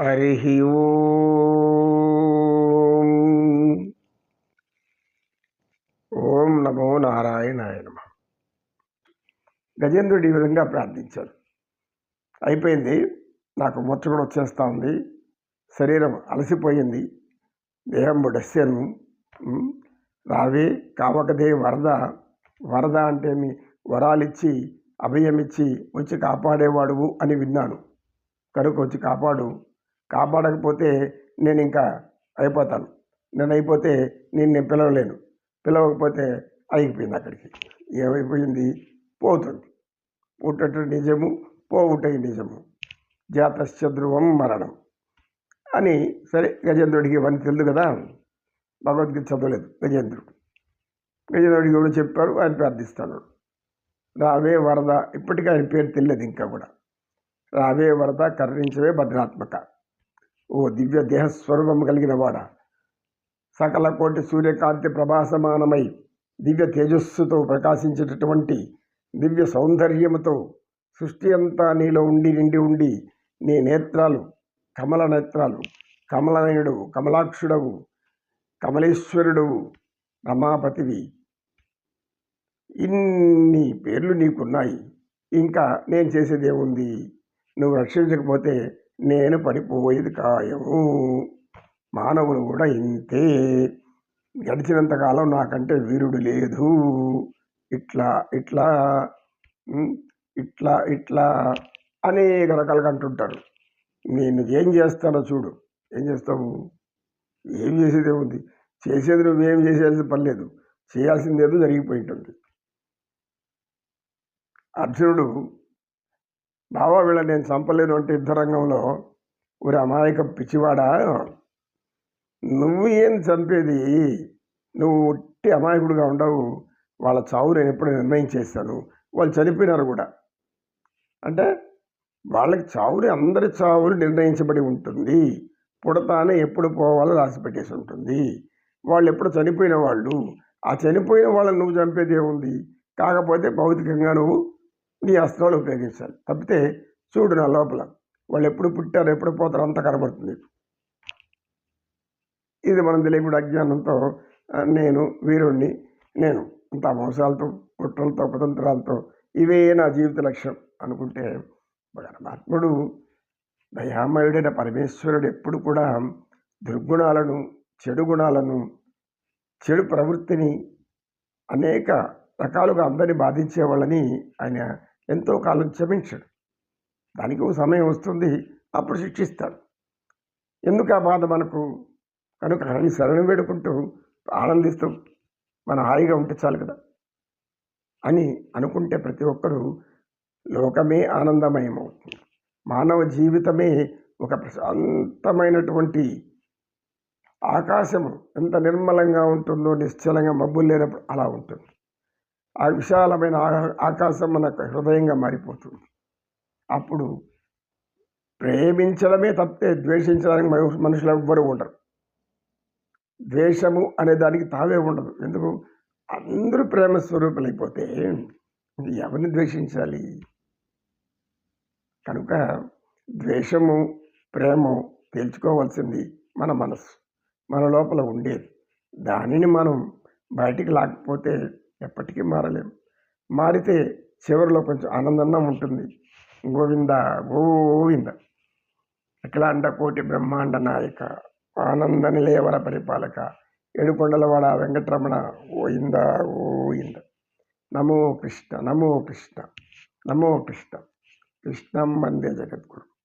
హరి ఓం. ఓం నమో నారాయణాయ నమ. గజేంద్రుడు ఈ విధంగా ప్రార్థించాడు అయిపోయింది. నాకు ముచ్చ కూడా వచ్చేస్తూ ఉంది. శరీరం అలసిపోయింది. దేహం డస్యను రావే కావకదే వరద. వరద అంటే మీ వరాలిచ్చి అభయమిచ్చి వచ్చి కాపాడేవాడువు అని విన్నాను. కనుక వచ్చి కాపాడు. కాపాడకపోతే నేను ఇంకా అయిపోతాను. నేను అయిపోతే నేను నేను పిలవలేను. పిలవకపోతే అయిపోయింది అక్కడికి. ఏమైపోయింది? పోతుంది. పుట్టట నిజము పోవుట నిజము. జాతశ్చ ధ్రువం మరణం. అని సరే గజేంద్రుడికి ఇవన్నీ తెలుదు కదా? భగవద్గీత చదవలేదు గజేంద్రుడు. గజేంద్రుడికి కూడా చెప్పారు ఆయన ప్రార్థిస్తాడు. రావే వరద ఇప్పటికీ ఆయన పేరు తెలియదు ఇంకా కూడా. రావే వరద కర్రించవే భద్రాత్మక. ఓ దివ్య దేహస్వరూపం కలిగిన వాడ. సకల కోటి సూర్యకాంతి ప్రభాసమానమై దివ్య తేజస్సుతో ప్రకాశించేటటువంటి దివ్య సౌందర్యముతో సృష్టి అంతా నీలో ఉండి నిండి ఉండి నీ నేత్రాలు కమల నేత్రాలు కమలనయుడు కమలాక్షుడవు కమలేశ్వరుడు రమాపతివి. ఇన్ని పేర్లు నీకున్నాయి. ఇంకా నేను చేసేదేముంది నువ్వు రక్షించకపోతే నేను పడిపోయేది ఖాయము. మానవులు కూడా ఇంతే. గడిచినంతకాలం నాకంటే వీరుడు లేదు. ఇట్లా ఇట్లా ఇట్లా ఇట్లా అనేక రకాలుగా అంటుంటారు. నేను ఏం చేస్తానో చూడు. ఏం చేస్తావు? ఏం చేసేది ఏముంది? చేసేది నువ్వేం చేసేది పని లేదు చేయాల్సింది ఏదో జరిగిపోయి ఉంటుంది. అర్జునుడు బావా వీళ్ళ నేను చంపలేను అంటే యుద్ధరంగంలో ఒక అమాయక పిచ్చివాడా నువ్వు ఏం చంపేది? నువ్వు ఒట్టి అమాయకుడుగా ఉండవు. వాళ్ళ చావు నేను ఎప్పుడు నిర్ణయం చేస్తాను వాళ్ళు చనిపోయినారు కూడా. అంటే వాళ్ళకి చావుని అందరి చావులు నిర్ణయించబడి ఉంటుంది. పుడతానే ఎప్పుడు పోవాలో రాసి పెట్టేసి ఉంటుంది. వాళ్ళు ఎప్పుడు చనిపోయిన వాళ్ళు ఆ చనిపోయిన వాళ్ళని నువ్వు చంపేది ఏముంది? కాకపోతే భౌతికంగా నువ్వు నీ అస్త్రాలు ఉపయోగించాలి. తప్పితే చూడు నా లోపల. వాళ్ళు ఎప్పుడు పుట్టారు ఎప్పుడు పోతారు అంత కనబడుతుంది. ఇది మనం తెలియకుండా అజ్ఞానంతో నేను వీరుణ్ణి నేను అంత మోసాలతో కుట్రలతో కుతంత్రాలతో ఇవే నా జీవిత లక్ష్యం అనుకుంటే పరమాత్ముడు దయామయుడైన పరమేశ్వరుడు ఎప్పుడు కూడా దుర్గుణాలను చెడు గుణాలను చెడు ప్రవృత్తిని అనేక రకాలుగా అందరినీ బాధించే వాళ్ళని ఆయన ఎంతో కాలం క్షమించాడు. దానికి సమయం వస్తుంది అప్పుడు శిక్షిస్తాడు. ఎందుకు ఆ బాధ మనకు? కనుక ఆయన శరణం వేడుకుంటూ ఆనందిస్తూ మన హాయిగా ఉంటే చాలు కదా? అని అనుకుంటే ప్రతి ఒక్కరూ లోకమే ఆనందమయమవుతుంది. మానవ జీవితమే ఒక ప్రశాంతమైనటువంటి ఆకాశము. ఎంత నిర్మలంగా ఉంటుందో నిశ్చలంగా మబ్బులు లేనప్పుడు అలా ఉంటుంది. ఆ విశాలమైన ఆ- ఆకాశం మనకు హృదయంగా మారిపోతుంది. అప్పుడు ప్రేమించడమే తప్పితే ద్వేషించడానికి మనుషులు ఎవ్వరూ ఉండరు. ద్వేషము అనే దానికి తావే ఉండదు. ఎందుకు? అందరూ ప్రేమ స్వరూపులైపోతే ఎవరిని ద్వేషించాలి? కనుక ద్వేషము ప్రేమ తేల్చుకోవాల్సింది మన మనసు మన లోపల ఉండేది. దానిని మనం బయటికి లాకపోతే ఎప్పటికీ మారలేం. మారితే చివరిలో కొంచెం ఆనందంగా ఉంటుంది. గోవింద గోవింద. అఖిలాండ కోటి బ్రహ్మాండ నాయక ఆనంద నిలయవర పరిపాలక ఏడుకొండలవాడ వెంకటరమణ ఓయింద ఓయింద. నమో కృష్ణ నమో కృష్ణ నమో కృష్ణ. కృష్ణం వందే జగద్గురు.